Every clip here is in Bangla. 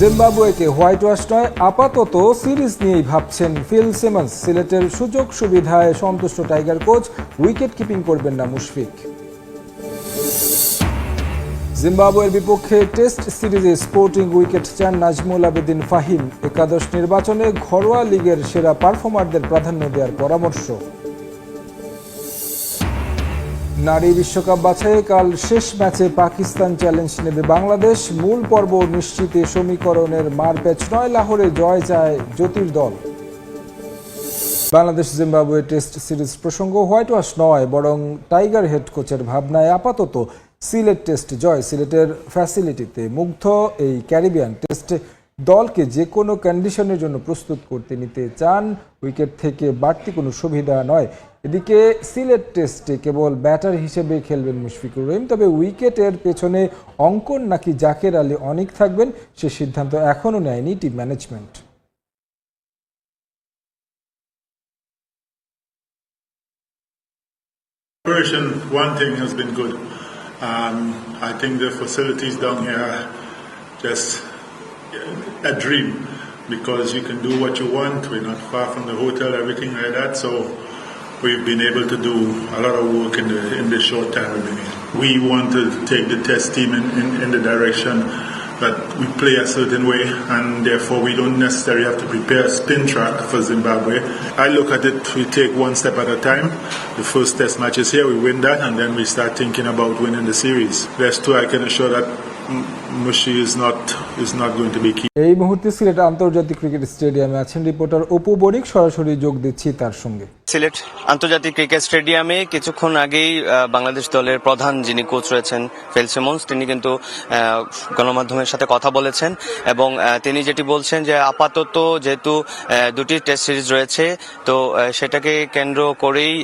জিম্বাবুয়েকে হোয়াইট ওয়াশ নয় আপাতত সিরিজ নিয়েই ভাবছেন ফিল সিমন্স। সিলেটের সুযোগ সুবিধায় সন্তুষ্ট টাইগার কোচ উইকেট কিপিং করবেন না মুশফিক। জিম্বাবুয়ের বিপক্ষে টেস্ট সিরিজে স্পোর্টিং উইকেট চান নাজমুল আবেদিন ফাহিম। একাদশ নির্বাচনে ঘরোয়া লিগের সেরা পারফর্মারদের প্রাধান্য দেওয়ার পরামর্শ। নারী বিশ্বকাপ বাছাইয়ে কাল শেষ ম্যাচে পাকিস্তান চ্যালেঞ্জ নেবে বাংলাদেশ। মূল পর্ব নিশ্চিতে সমীকরণের মারপ্যাচ নয়, লাহোরে জয় চায় জ্যোতির দল। বাংলাদেশ জিম্বাবুয়ে টেস্ট সিরিজ প্রসঙ্গ, হোয়াইট ওয়াশ নয়, বরং টাইগার হেড কোচের ভাবনায় আপাতত সিলেট টেস্ট জয়। সিলেটের ফ্যাসিলিটিতে মুগ্ধ এই ক্যারিবিয়ান টেস্টে দলকে যে কোনো কন্ডিশনের জন্য প্রস্তুত করতে নিতে চান উইকেট থেকে বাড়তি কোনো সুবিধা নয় এদিকে সিলেট টেস্টে কেবল ব্যাটার হিসেবে খেলবেন মুশফিকুর রহিম তবে উইকেটের পেছনে অঙ্কন নাকি জাকের আলী অনেক থাকবেন সে সিদ্ধান্ত এখনও নেয়নি team management Preparation, one thing has been good. Um, I think the facilities down here just a dream because you can do what you want. We're not far from the hotel, everything like that. So we've been able to do a lot of work in the in the short time. We want to take the test team in, in, in the direction that we play a certain way and therefore we don't necessarily have to prepare a spin track for Zimbabwe. I look at it, we take one step at a time. The first test match is here, we win that and then we start thinking about winning the series. There's two I can assure that M- Mushi is not is not going to be এই মুহূর্তে সিলেট আন্তর্জাতিক ক্রিকেট স্টেডিয়ামে আছেন রিপোর্টার অপু বণিক। সরাসরি যোগ দিচ্ছি তার সঙ্গে। সিলেট আন্তর্জাতিক ক্রিকেট স্টেডিয়ামে কিছুক্ষণ আগেই বাংলাদেশ দলের প্রধান যিনি কোচ রয়েছেন ফেল সিমন্স তিনি কিন্তু আহ, গণমাধ্যমের সাথে কথা বলেছেন এবং তিনি যেটি বলছেন যে আপাতত যেহেতু দুটি টেস্ট সিরিজ রয়েছে তো সেটাকে কেন্দ্র করেই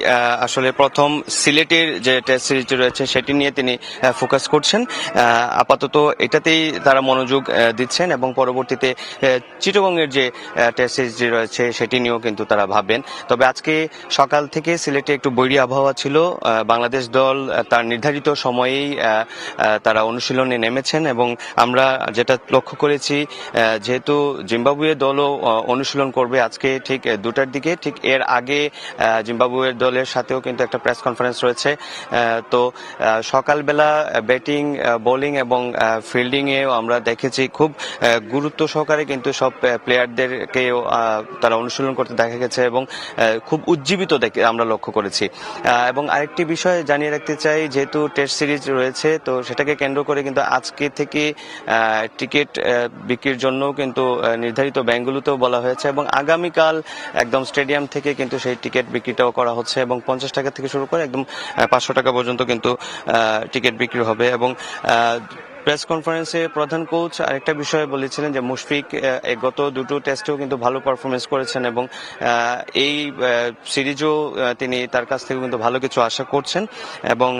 আসলে প্রথম সিলেটের যে টেস্ট সিরিজটি রয়েছে সেটি নিয়ে তিনি ফোকাস করছেন। আহ, আপাতত এটাতেই তারা মনোযোগ দিচ্ছেন এবং পরবর্তীতে চিটগঙ্গের যে টেস্ট সিরিজটি রয়েছে সেটি নিয়েও কিন্তু তারা ভাববেন। তবে আজকে সকাল থেকে সিলেটে একটু বৈরী আবহাওয়া ছিল। বাংলাদেশ দল তার নির্ধারিত সময়েই তারা অনুশীলনে নেমেছেন এবং আমরা যেটা লক্ষ্য করেছি যেহেতু জিম্বাবুয়ে দলও অনুশীলন করবে আজকে ঠিক দুটার দিকে, ঠিক এর আগে জিম্বাবুয়ের দলের সাথেও কিন্তু একটা প্রেস কনফারেন্স রয়েছে। তো সকালবেলা ব্যাটিং বোলিং এবং ফিল্ডিং এও আমরা দেখেছি খুব গুরুত্ব সহকারে কিন্তু সব প্লেয়ারদেরকেও তারা অনুশীলন করতে দেখা গেছে এবং খুব উজ্জীবিত দেখে আমরা লক্ষ্য করেছি। এবং আরেকটি বিষয় জানিয়ে রাখতে চাই, যেহেতু টেস্ট সিরিজ রয়েছে, তো সেটাকে কেন্দ্র করে কিন্তু আজকে থেকে টিকিট বিক্রির জন্য কিন্তু নির্ধারিত ব্যাংকগুলোতেও বলা হয়েছে এবং আগামীকাল একদম স্টেডিয়াম থেকে কিন্তু সেই টিকিট বিক্রিটাও করা হচ্ছে এবং পঞ্চাশ টাকা থেকে শুরু করে একদম পাঁচশো টাকা পর্যন্ত কিন্তু টিকিট বিক্রি হবে এবং প্রেস কনফারেন্সে প্রধান কোচ আরেকটা বিষয়ে বলেছিলেন যে মুশফিক গত দুটো টেস্টেও কিন্তু ভালো পারফরমেন্স করেছেন এবং এই সিরিজও তিনি তার কাছ থেকে কিন্তু ভালো কিছু আশা করছেন এবং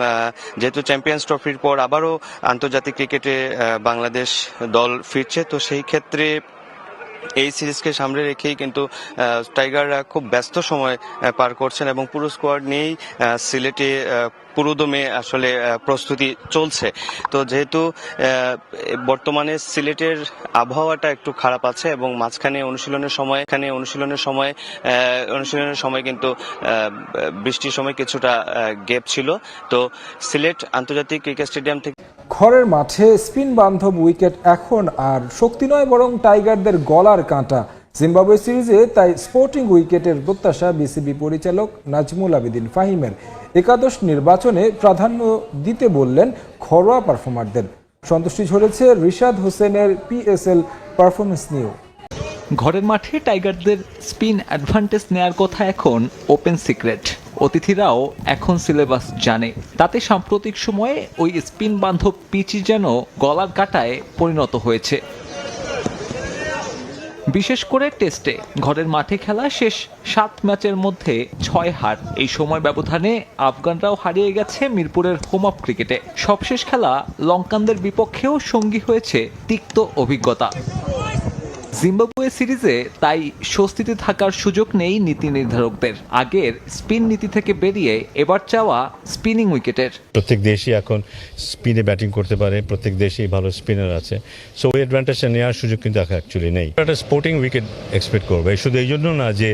যেহেতু চ্যাম্পিয়ন্স ট্রফির পর আবারও আন্তর্জাতিক ক্রিকেটে বাংলাদেশ দল ফিরছে, তো সেই ক্ষেত্রে এই সিরিজকে সামনে রেখেই কিন্তু টাইগাররা খুব ব্যস্ত সময় পার করছেন এবং পুরো স্কোয়াড নিয়েই সিলেটে পুরোদমে আসলে প্রস্তুতি চলছে। তো যেহেতু বর্তমানে সিলেটের আবহাওয়াটা একটু খারাপ আছে এবং মাঝখানে অনুশীলনের সময়, এখানে অনুশীলনের সময় অনুশীলনের সময় কিন্তু বৃষ্টির সময় কিছুটা গ্যাপ ছিল। তো সিলেট আন্তর্জাতিক ক্রিকেট স্টেডিয়াম থেকে ঘরের মাঠে স্পিন বান্ধব উইকেট এখন আর শক্তি নয়, বরং টাইগারদের গলার কাঁটা। জিম্বাবুয়ে সিরিজে তাই স্পোর্টিং উইকেটের প্রত্যাশা বিসিবি পরিচালক নাজমুল আবেদিন ফাহিমের। একাদশ নির্বাচনে প্রাধান্য দিতে বললেন ঘরোয়া পারফর্মারদের। সন্তুষ্টি ঝরেছে রিশাদ হোসেনের পিএসএল পারফরমেন্স নিয়েও। ঘরের মাঠে টাইগারদের স্পিন অ্যাডভান্টেজ নেয়ার কথা এখন ওপেন সিক্রেট। অতিথিরাও এখন সিলেবাস জানে। তাতে সাম্প্রতিক সময়ে ওই স্পিন বান্ধব পিচই যেন গলার কাটায় পরিণত হয়েছে। বিশেষ করে টেস্টে ঘরের মাঠে খেলা শেষ সাত ম্যাচের মধ্যে ছয় হার। এই সময় ব্যবধানে আফগানরাও হারিয়ে গেছে মিরপুরের হোম অফ ক্রিকেটে সবশেষ খেলা লঙ্কানদের বিপক্ষেও সঙ্গী হয়েছে তিক্ত অভিজ্ঞতা। জিম্বাবুয়ে সিরিজে তাই স্বস্তিতে থাকার সুযোগ নেই নীতি নির্ধারকদের। আগের স্পিন নীতি থেকে বেরিয়ে এবার চাওয়া স্পিনিং উইকেটের। প্রত্যেক দেশই এখন স্পিনে ব্যাটিং করতে পারে, প্রত্যেক দেশেই ভালো স্পিনার আছে। সো ওই অ্যাডভান্টেজটা নেওয়ার সুযোগ কিন্তু অ্যাকচুয়ালি নেই। একটা স্পোর্টিং উইকেট এক্সপেক্ট করবে, শুধু এই জন্য না যে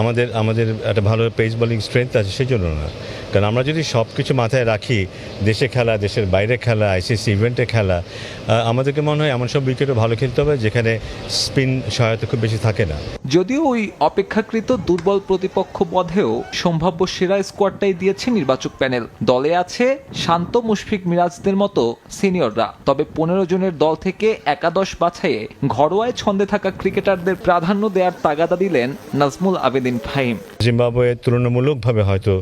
আমাদের আমাদের একটা ভালো পেস বোলিং স্ট্রেংথ আছে, সেই জন্য না। কারণ আমরা যদি সব কিছু মাথায় রাখি, দেশে খেলা, দেশের বাইরে খেলা আইসিসি ইভেন্টে খেলা আমাদেরকে মনে হয় এমন সব উইকেটও ভালো খেলতে হবে যেখানে স্পিন সহায়তা খুব বেশি থাকে না। যদিও ওই অপেক্ষাকৃত দুর্বল প্রতিপক্ষ বধেও সম্ভাব্য সেরা স্কোয়াডটাই দিয়েছে নির্বাচক প্যানেল। দলে আছে শান্ত মুশফিক মিরাজদের মতো সিনিয়ররা। তবে পনেরো জনের দল থেকে একাদশ বাছাইয়ে ঘরোয়ায় ছন্দে থাকা ক্রিকেটারদের প্রাধান্য দেওয়ার তাগাদা দিলেন নাজমুল আবেদিন ফাহিম। জিম্বাবুয়ে তুলনামূলকভাবে হয়তো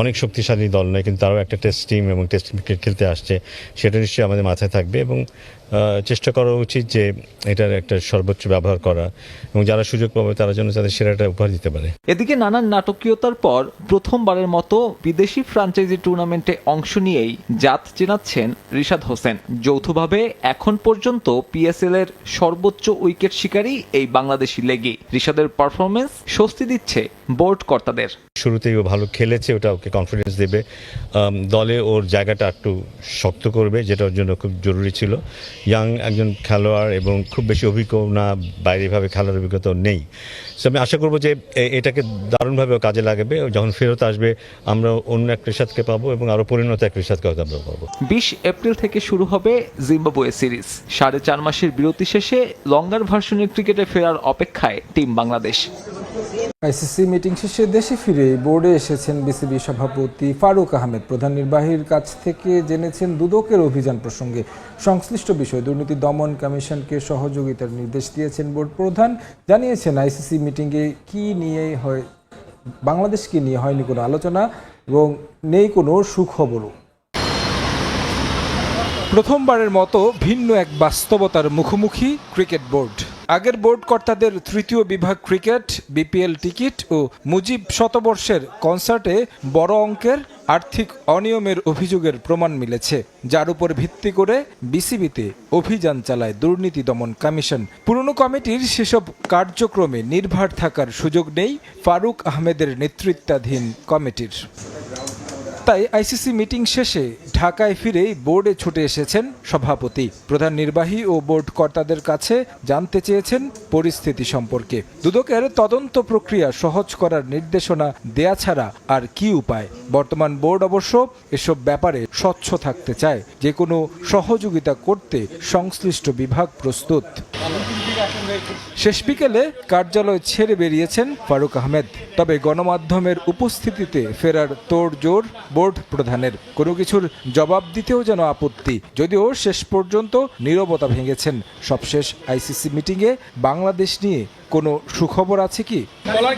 অনেক শক্তিশালী দল নয়, কিন্তু তারাও একটা টেস্ট টিম এবং টেস্ট ক্রিকেট খেলতে আসছে। সেটা নিশ্চয়ই আমাদের মাথায় থাকবে এবং চেষ্টা করা উচিত যে এটার একটা সর্বোচ্চ ব্যবহার করা এবং যারা সুযোগ পাবে তারা যেন তাদের সেরাটা উপহার দিতে পারে। এদিকে নানান নাটকীয়তার পর প্রথমবারের মতো বিদেশি ফ্রাঞ্চাইজি টুর্নামেন্টে অংশ নিয়েই জাত চেনাচ্ছেন রিশাদ হোসেন। যৌথভাবে এখন পর্যন্ত পিএসএল এর সর্বোচ্চ উইকেট শিকারী এই বাংলাদেশি লেগি। রিশাদের পারফরমেন্স স্বস্তি দিচ্ছে বোর্ড কর্তাদের। শুরুতেই ও ভালো খেলেছে, ওটা ওকে কনফিডেন্স দেবে। দলে ওর জায়গাটা একটু শক্ত করবে যেটা ওর জন্য খুব জরুরি ছিল। ইয়াং একজন খেলোয়াড় এবং খুব বেশি অভিজ্ঞ না বাইরেভাবে খেলার অভিজ্ঞতা নেই। সো আমি আশা করব যে এটাকে দারুণভাবে কাজে লাগাবে। যখন ফেরত আসবে, আমরা অন্য এক রিসাদকে পাবো এবং আরও পরিণত এক রিসাদকে হয়তো আমরা পাবো। বিশ এপ্রিল থেকে শুরু হবে জিম্বাবুয়ে সিরিজ। সাড়ে চার মাসের বিরতি শেষে লঙ্গার ভার্সনের ক্রিকেটে ফেরার অপেক্ষায় টিম বাংলাদেশ। আইসিসি মিটিং শেষে দেশে ফিরে বোর্ডে এসেছেন বিসিবি সভাপতি ফারুক আহমেদ। প্রধান নির্বাহীর কাছ থেকে জেনেছেন দুদকের অভিযান প্রসঙ্গে। সংশ্লিষ্ট বিষয় দুর্নীতি দমন কমিশনকে সহযোগিতার নির্দেশ দিয়েছেন বোর্ড প্রধান। জানিয়েছেন আইসিসি মিটিংয়ে কি নিয়ে হয় বাংলাদেশকে নিয়ে হয়নি কোনো আলোচনা এবং নেই কোনো সুখবরও। প্রথমবারের মতো ভিন্ন এক বাস্তবতার মুখোমুখি ক্রিকেট বোর্ড আগের বোর্ড কর্তাদের তৃতীয় বিভাগ ক্রিকেট, বিপিএল টিকিট ও মুজিব শতবর্ষের কনসার্টে বড় অঙ্কের আর্থিক অনিয়মের অভিযোগের প্রমাণ মিলেছে। যার উপর ভিত্তি করে বিসিবিতে অভিযান চালায় দুর্নীতি দমন কমিশন। পুরনো কমিটির সেসব কার্যক্রমে নির্ভার থাকার সুযোগ নেই ফারুক আহমেদের নেতৃত্বাধীন কমিটির। তাই আইসিসি মিটিং শেষে ঢাকায় ফিরেই বোর্ডে ছুটে এসেছেন সভাপতি। প্রধান নির্বাহী ও বোর্ড কর্তাদের কাছে জানতে চেয়েছেন পরিস্থিতি সম্পর্কে। দুদকের তদন্ত প্রক্রিয়া সহজ করার নির্দেশনা দেয়া ছাড়া আর কি উপায়? বর্তমান বোর্ড অবশ্য এসব ব্যাপারে স্বচ্ছ থাকতে চায়। যে কোনো সহযোগিতা করতে সংশ্লিষ্ট বিভাগ প্রস্তুত। শেষ বিকেলে কার্যালয় ছেড়ে বেরিয়েছেন ফারুক আহমেদ। তবে গণমাধ্যমের উপস্থিতিতে ফেরার তোড় জোর বোর্ড প্রধানের। কোনো কিছুর জবাব দিতেও যেন আপত্তি যদিও শেষ পর্যন্ত নীরবতা ভেঙেছেন। সবশেষ আইসিসি মিটিংয়ে বাংলাদেশ নিয়ে কোনো সুখবর আছে কি? বলার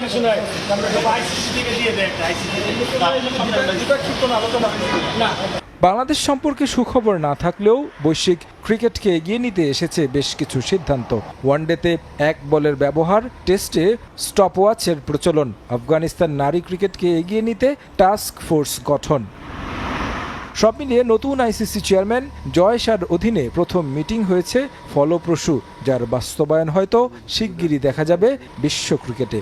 বাংলাদেশ সম্পর্কে সুখবর না থাকলেও বৈশ্বিক ক্রিকেটকে এগিয়ে নিতে এসেছে বেশ কিছু সিদ্ধান্ত। ওয়ানডেতে এক বলের ব্যবহার, টেস্টে স্টপওয়াচের প্রচলন, আফগানিস্তান নারী ক্রিকেটকে এগিয়ে নিতে টাস্ক ফোর্স গঠন। সব মিলিয়ে নতুন আইসিসি চেয়ারম্যান জয় শাহর অধীনে প্রথম মিটিং হয়েছে ফলপ্রসূ, যার বাস্তবায়ন হয়তো শিগগিরই দেখা যাবে বিশ্ব ক্রিকেটে।